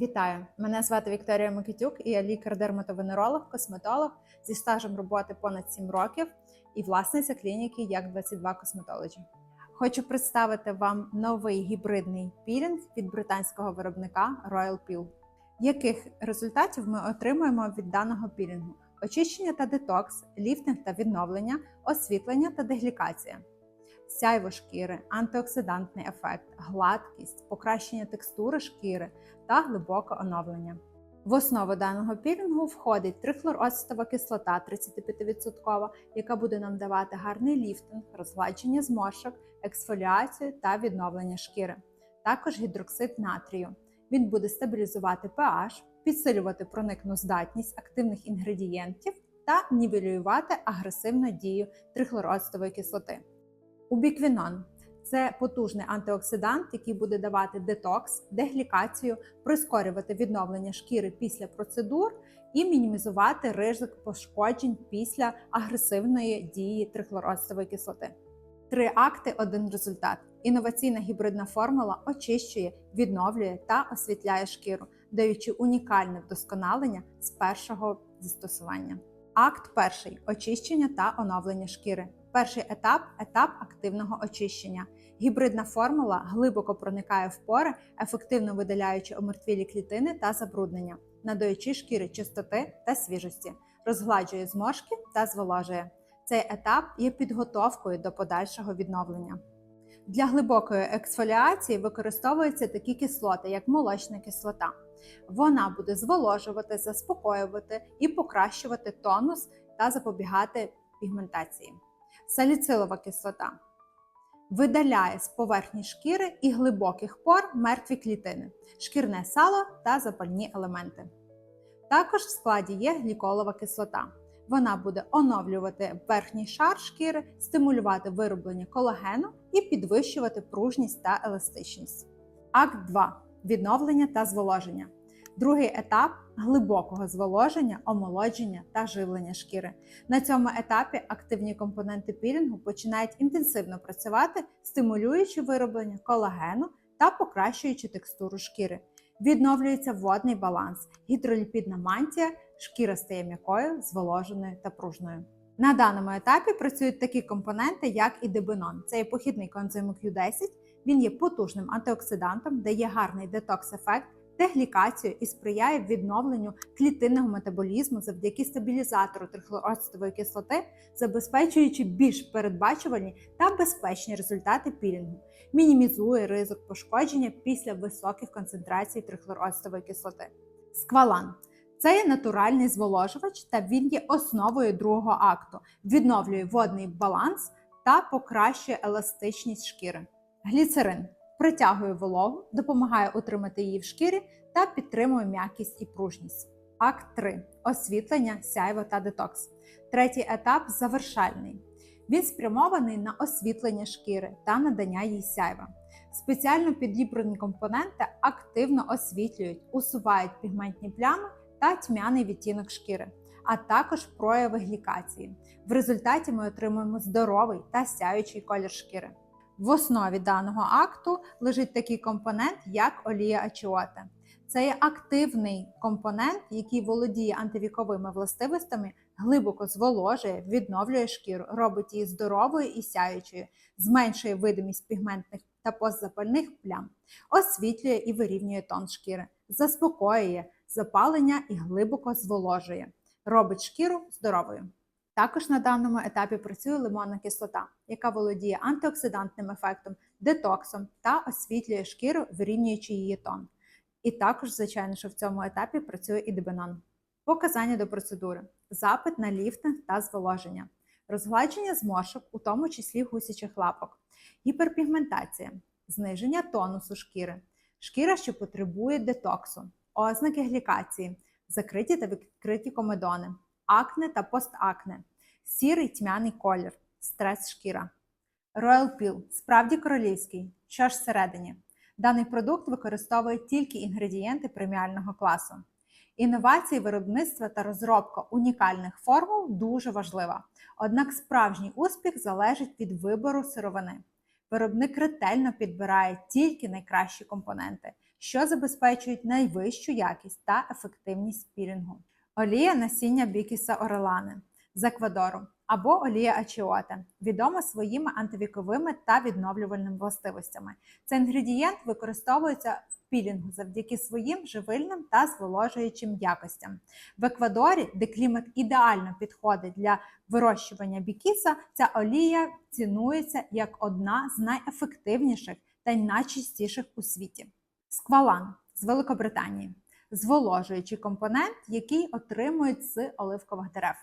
Вітаю! Мене звати Вікторія Микитюк, і я лікар-дерматовенеролог, косметолог зі стажем роботи понад 7 років і власниця клініки як 22 Cosmetology. Хочу представити вам новий гібридний пілінг від британського виробника Royal Peel. Яких результатів ми отримуємо від даного пілінгу? Очищення та детокс, ліфтинг та відновлення, освітлення та деглікація сяйво шкіри, антиоксидантний ефект, гладкість, покращення текстури шкіри та глибоке оновлення. В основу даного пілінгу входить трихлороцетова кислота 35%, яка буде нам давати гарний ліфтинг, розгладження зморшок, ексфоліацію та відновлення шкіри. Також гідроксид натрію. Він буде стабілізувати pH, підсилювати проникну здатність активних інгредієнтів та нівелювати агресивну дію трихлороцетової кислоти. Убіквінон це потужний антиоксидант, який буде давати детокс, деглікацію, прискорювати відновлення шкіри після процедур і мінімізувати ризик пошкоджень після агресивної дії трихлороцетової кислоти. Три акти, один результат. Інноваційна гібридна формула очищує, відновлює та освітляє шкіру, даючи унікальне вдосконалення з першого застосування. Акт перший очищення та оновлення шкіри. Перший етап етап активного очищення. Гібридна формула глибоко проникає в пори, ефективно видаляючи омертвілі клітини та забруднення, надаючи шкіри чистоти та свіжості, розгладжує зморшки та зволожує. Цей етап є підготовкою до подальшого відновлення. Для глибокої ексфоліації використовуються такі кислоти, як молочна кислота. Вона буде зволожувати, заспокоювати і покращувати тонус та запобігати пігментації саліцилова кислота. Видаляє з поверхні шкіри і глибоких пор мертві клітини, шкірне сало та запальні елементи. Також в складі є гліколова кислота. Вона буде оновлювати верхній шар шкіри, стимулювати вироблення колагену і підвищувати пружність та еластичність. Акт 2. Відновлення та зволоження. Другий етап глибокого зволоження, омолодження та живлення шкіри. На цьому етапі активні компоненти пілінгу починають інтенсивно працювати, стимулюючи вироблення колагену та покращуючи текстуру шкіри. Відновлюється водний баланс, гідроліпідна мантія, шкіра стає м'якою, зволоженою та пружною. На даному етапі працюють такі компоненти, як і дебенон. Це є похідний коензим Q10, він є потужним антиоксидантом, дає гарний детокс-ефект деглікацію і сприяє відновленню клітинного метаболізму завдяки стабілізатору трихлороцетової кислоти, забезпечуючи більш передбачувальні та безпечні результати пілінгу, мінімізує ризик пошкодження після високих концентрацій трихлороцетової кислоти. Сквалан це є натуральний зволожувач, та він є основою другого акту, відновлює водний баланс та покращує еластичність шкіри. Гліцерин притягує вологу, допомагає утримати її в шкірі та підтримує м'якість і пружність. Акт 3. Освітлення, сяйво та детокс. Третій етап завершальний. Він спрямований на освітлення шкіри та надання їй сяйва. Спеціально підібрані компоненти активно освітлюють, усувають пігментні плями та тьмяний відтінок шкіри, а також прояви глікації. В результаті ми отримуємо здоровий та сяючий колір шкіри. В основі даного акту лежить такий компонент, як олія ачіоти. Це є активний компонент, який володіє антивіковими властивостями, глибоко зволожує, відновлює шкіру, робить її здоровою і сяючою, зменшує видимість пігментних та постзапальних плям, освітлює і вирівнює тон шкіри, заспокоює запалення і глибоко зволожує, робить шкіру здоровою. Також на даному етапі працює лимонна кислота, яка володіє антиоксидантним ефектом, детоксом та освітлює шкіру, вирівнюючи її тон. І також, звичайно, що в цьому етапі працює і дебенон. Показання до процедури, запит на ліфтинг та зволоження, розгладження зморшок, у тому числі гусячих лапок, гіперпігментація, зниження тонусу шкіри, шкіра, що потребує детоксу, ознаки глікації, закриті та відкриті комедони. Акне та постакне, сірий тьмяний колір, стрес шкіра. Royal Peel справді королівський. Що ж всередині? Даний продукт використовує тільки інгредієнти преміального класу. Інновації виробництва та розробка унікальних формул дуже важлива. Однак справжній успіх залежить від вибору сировини. Виробник ретельно підбирає тільки найкращі компоненти, що забезпечують найвищу якість та ефективність пілінгу. Олія насіння бікіса орелани Еквадору або олія ачіоте, відома своїми антивіковими та відновлювальними властивостями. Цей інгредієнт використовується в пілінгу завдяки своїм живильним та зволожуючим якостям. В Еквадорі, де клімат ідеально підходить для вирощування бікіса, ця олія цінується як одна з найефективніших та найчистіших у світі. Сквалан з Великобританії зволожуючий компонент, який отримують з оливкових дерев,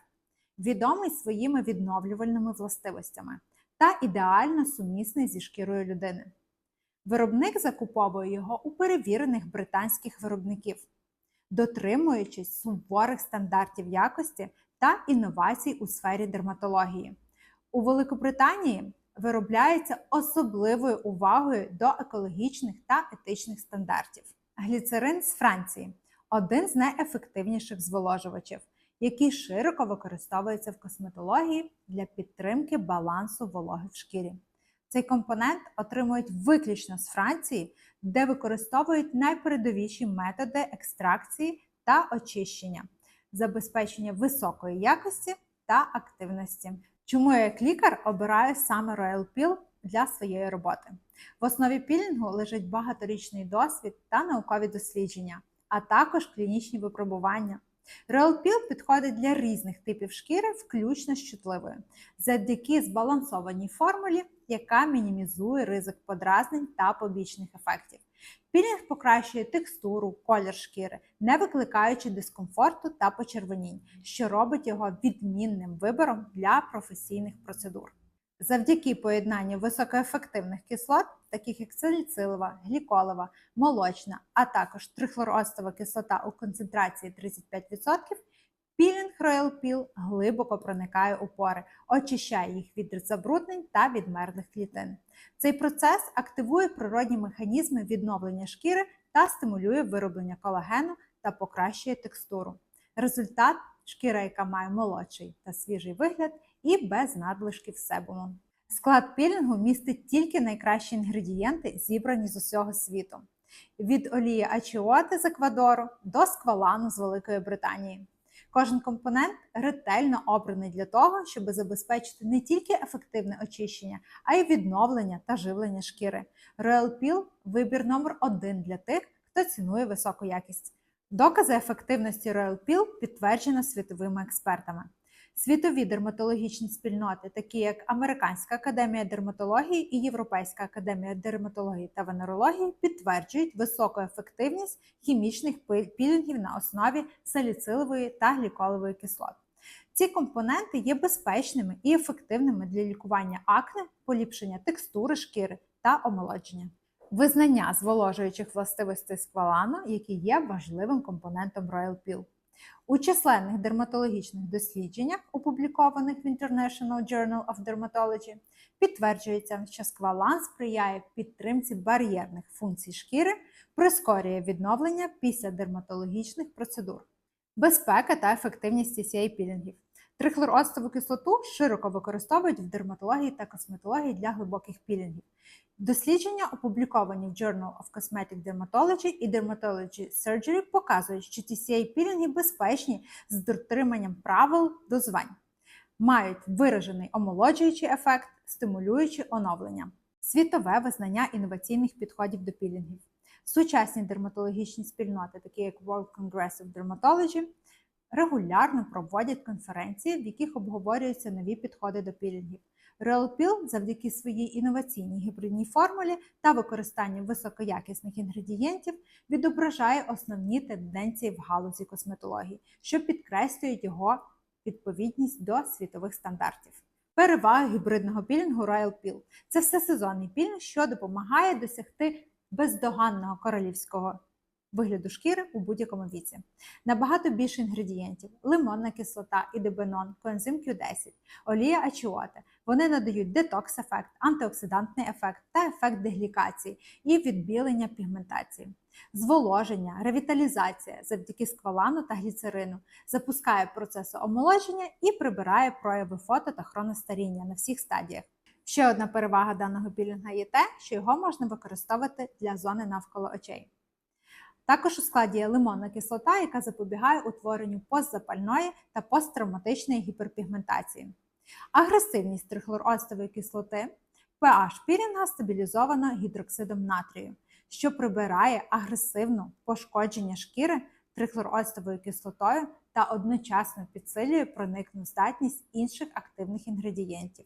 відомий своїми відновлювальними властивостями та ідеально сумісний зі шкірою людини. Виробник закуповує його у перевірених британських виробників, дотримуючись суворих стандартів якості та інновацій у сфері дерматології. У Великобританії виробляється особливою увагою до екологічних та етичних стандартів. Гліцерин з Франції один з найефективніших зволожувачів, який широко використовується в косметології для підтримки балансу вологи в шкірі. Цей компонент отримують виключно з Франції, де використовують найпередовіші методи екстракції та очищення, забезпечення високої якості та активності. Чому я як лікар обираю саме Royal Peel для своєї роботи? В основі пілінгу лежить багаторічний досвід та наукові дослідження, а також клінічні випробування. Peel підходить для різних типів шкіри, включно з чутливою, завдяки збалансованій формулі, яка мінімізує ризик подразнень та побічних ефектів. Пілінг покращує текстуру, колір шкіри, не викликаючи дискомфорту та почервонінь, що робить його відмінним вибором для професійних процедур. Завдяки поєднанню високоефективних кислот, таких як саліцилова, гліколова, молочна, а також трихлороцтова кислота у концентрації 35%, пілінг Royal Peel глибоко проникає у пори, очищає їх від забруднень та відмерлих клітин. Цей процес активує природні механізми відновлення шкіри та стимулює вироблення колагену та покращує текстуру. Результат шкіра, яка має молодший та свіжий вигляд і без надлишків себуму. Склад пілінгу містить тільки найкращі інгредієнти, зібрані з усього світу: від олії ачіоти з Еквадору до сквалану з Великої Британії. Кожен компонент ретельно обраний для того, щоб забезпечити не тільки ефективне очищення, а й відновлення та живлення шкіри. Royal Peel – вибір номер один для тих, хто цінує високу якість. Докази ефективності Royal Peel підтверджено світовими експертами. Світові дерматологічні спільноти, такі як Американська академія дерматології і Європейська академія дерматології та венерології, підтверджують високу ефективність хімічних пілінгів на основі саліцилової та гліколової кислот. Ці компоненти є безпечними і ефективними для лікування акне, поліпшення текстури шкіри та омолодження. Визнання зволожуючих властивостей сквалану, які є важливим компонентом Royal Peel. У численних дерматологічних дослідженнях, опублікованих в International Journal of Dermatology, підтверджується, що сквалан сприяє підтримці бар'єрних функцій шкіри, прискорює відновлення після дерматологічних процедур, безпека та ефективність CCA пілінгів. Трихлороцтову кислоту широко використовують в дерматології та косметології для глибоких пілінгів. Дослідження, опубліковані в Journal of Cosmetic Dermatology і Dermatology Surgery, показують, що TCA пілінги безпечні з дотриманням правил дозувань, мають виражений омолоджуючий ефект, стимулюючи оновлення, світове визнання інноваційних підходів до пілінгів. Сучасні дерматологічні спільноти, такі як World Congress of Dermatology, регулярно проводять конференції, в яких обговорюються нові підходи до пілінгів. Real завдяки своїй інноваційній гібридній формулі та використанню високоякісних інгредієнтів відображає основні тенденції в галузі косметології, що підкреслюють його відповідність до світових стандартів. Перевага гібридного пілінгу Royal Peel – це всесезонний пілінг, що допомагає досягти бездоганного королівського вигляду шкіри у будь-якому віці. Набагато більше інгредієнтів: лимонна кислота, ідебенон, коензим Q10, олія ачіоти. Вони надають детокс-ефект, антиоксидантний ефект та ефект деглікації і відбілення пігментації. Зволоження, ревіталізація завдяки сквалану та гліцерину запускає процеси омолодження і прибирає прояви фото та хроностаріння на всіх стадіях. Ще одна перевага даного пілінга є те, що його можна використовувати для зони навколо очей. Також у складі є лимонна кислота, яка запобігає утворенню постзапальної та посттравматичної гіперпігментації. Агресивність трихлороцтової кислоти pH пірінга стабілізовано гідроксидом натрію, що прибирає агресивну пошкодження шкіри трихлороцтовою кислотою та одночасно підсилює проникну здатність інших активних інгредієнтів.